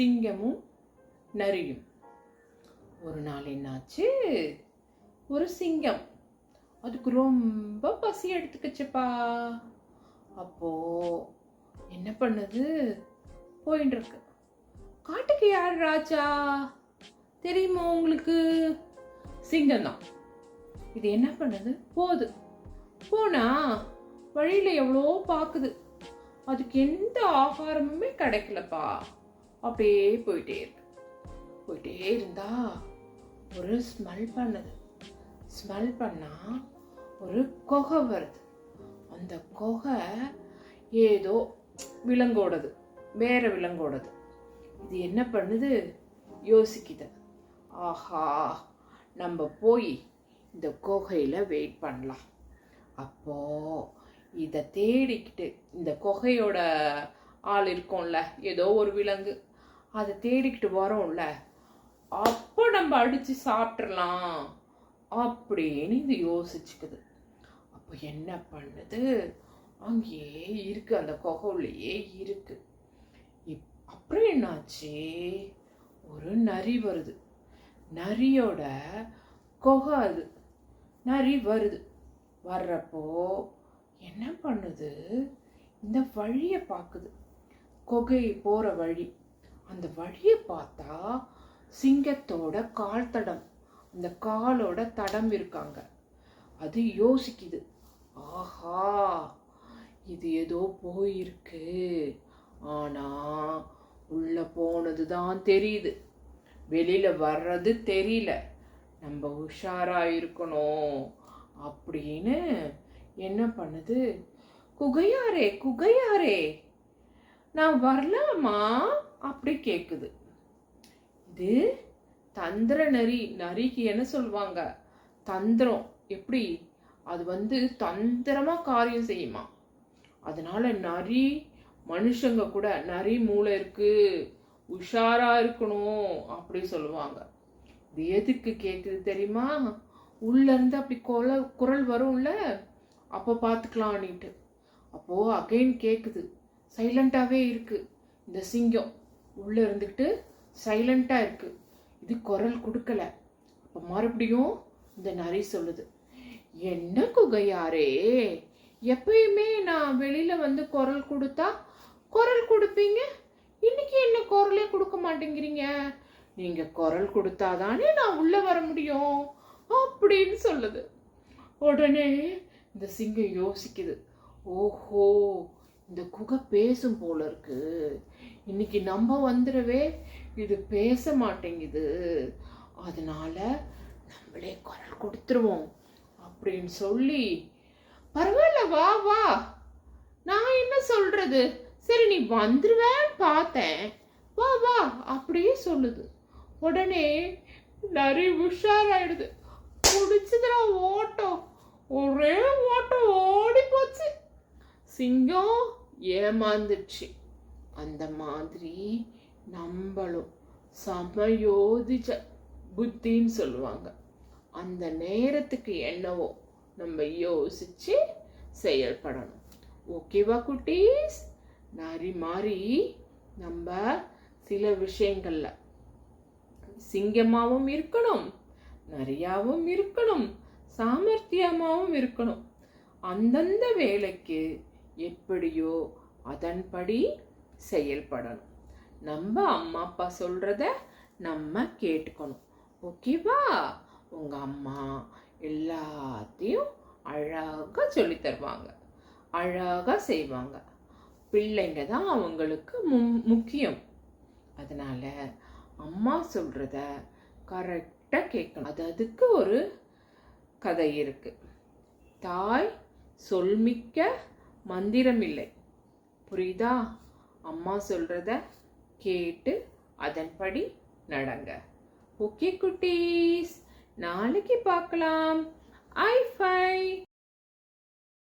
சிங்கமும் நரியும். ஒரு நாள் என்னாச்சு? ஒரு சிங்கம். அதுக்கு ரொம்ப பசி எடுத்துக்கிச்சுப்பா. அப்போ என்ன பண்ணுது? போயின்னு இருக்கு காட்டுக்கு யார் ராஜா? தெரியுமா உங்களுக்கு? சிங்கம் தான் இது என்ன பண்ணுது? போகுது. போனா வழியில எவ்வளோ பார்க்குது அதுக்கு எந்த ஆகாரமுமே கிடைக்கலப்பா. அப்படியே போயிட்டே இருக்கு. போயிட்டே இருந்தா ஒரு ஸ்மெல் பண்ணுது. ஸ்மெல் பண்ணா ஒரு குகை வருது. அந்த குகை ஏதோ விலங்கோடது வேற விலங்கோடது. இது என்ன பண்ணுது? யோசிக்குது. ஆஹா நம்ம போய் இந்த குகையில் வெயிட் பண்ணலாம். அப்போ இதை தேடிக்கிட்டு இந்த குகையோட ஆள் இருக்கும்ல ஏதோ ஒரு விலங்கு. அதை தேடிக்கிட்டு வரோம்ல. அப்போ நம்ம அடித்து சாப்பிட்றலாம் அப்படின்னு இது யோசிச்சுக்குது. அப்போ என்ன பண்ணுது? அங்கேயே இருக்கு அந்த குகையிலேயே இருக்கு. இப் அப்புறம் என்னாச்சு? ஒரு நரி வருது. நரியோட குகை அது. நரி வருது. வர்றப்போ என்ன பண்ணுது? இந்த வழியை பார்க்குது. குகை போகிற வழி. அந்த வழியை பார்த்தா சிங்கத்தோட கால் தடம் அந்த காலோட தடம் இருக்காங்க. அது யோசிக்குது. ஆஹா இது ஏதோ போயிருக்கு. ஆனா உள்ள போனது தான் தெரியுது. வெளியில வர்றது தெரியல. நம்ம உஷாரா இருக்கணும் அப்படின்னு என்ன பண்ணுது? குகையாரே குகையாரே! நான் வரலாமா? அப்படி கேட்குது இது தந்திர நரி நரிக்கு என்ன சொல்லுவாங்க? தந்திரம். எப்படி? அது வந்து தந்திரமாக காரியம் செய்யுமா? அதனால நரி மனுஷங்க கூட நரி மூளை இருக்கு உஷாரா இருக்கணும் அப்படி சொல்லுவாங்க. இது எதுக்கு கேட்குது தெரியுமா? உள்ளேருந்து அப்படி குரல் குரல் வரும்ல? அப்போ பார்த்துக்கலான்னுட்டு அப்போது அகைன் கேட்குது சைலண்ட்டாகவே இருக்குது இந்த சிங்கம் உள்ளே இருந்துக்கிட்டு சைலண்ட்டாக இருக்குது இது குரல் கொடுக்கல. அப்போ மறுபடியும் இந்த நரி சொல்லுது என்ன குகையாரே? எப்பயுமே நான் வெளியில் வந்து குரல் கொடுத்தா குரல் கொடுப்பீங்க? இன்னைக்கு என்ன குரலே கொடுக்க மாட்டேங்கிறீங்க? நீங்கள் குரல் கொடுத்தாதானே நான் உள்ளே வர முடியும்? அப்படின்னு சொல்லுது. உடனே இந்த சிங்கம் யோசிக்குது ஓஹோ இந்த குகை பேசும் போல இருக்கு. இன்னைக்கு நம்ம வந்துடவே இது பேச மாட்டேங்குது. அதனால நம்மளே குரல் கொடுத்துருவோம் அப்படின்னு சொல்லி பரவாயில்ல வா வா. நான் என்ன சொல்றது? சரி நீ வந்துருவேன்னு பார்த்தேன். வா வா அப்படியே சொல்லுது. உடனே நிறைய உஷாராயிடுது. பிடிச்சதுல ஓட்டம். ஒரே ஓட்டம் ஓடி போச்சு சிங்கம் ஏமாந்துடுச்சு. அந்த மாதிரி நம்மளும் சமயோதிச்ச புத்தின்னு சொல்லுவாங்க. அந்த நேரத்துக்கு என்னவோ நம்ம யோசிச்சு செயல்படணும். ஓகேவா குட்டீஸ்? நரி மாதிரி நம்ம சில விஷயங்களில் சிங்கமாகவும் இருக்கணும் நிறையாவும் இருக்கணும் சாமர்த்தியமாகவும் இருக்கணும். அந்தந்த வேலைக்கு எப்படியோ அதன்படி செயல்படணும். நம்ம அம்மா அப்பா சொல்கிறத நம்ம கேட்டுக்கணும். ஓகேவா? உங்கள் அம்மா எல்லாத்தையும் அழகாக சொல்லி தருவாங்க. அழகாக செய்வாங்க. பிள்ளைங்க தான் அவங்களுக்கு மு- முக்கியம். அதனால அம்மா சொல்கிறத கரெக்டாக கேட்கணும். அது அதுக்கு ஒரு கதை இருக்குது தாய் சொல்மிக்க மந்திரம் இல்லை புரியுதா? அம்மா சொல்றத கேட்டு அதன்படி நடங்க. ஓகே குட்டீஸ். நாளைக்கு பார்க்கலாம். High five.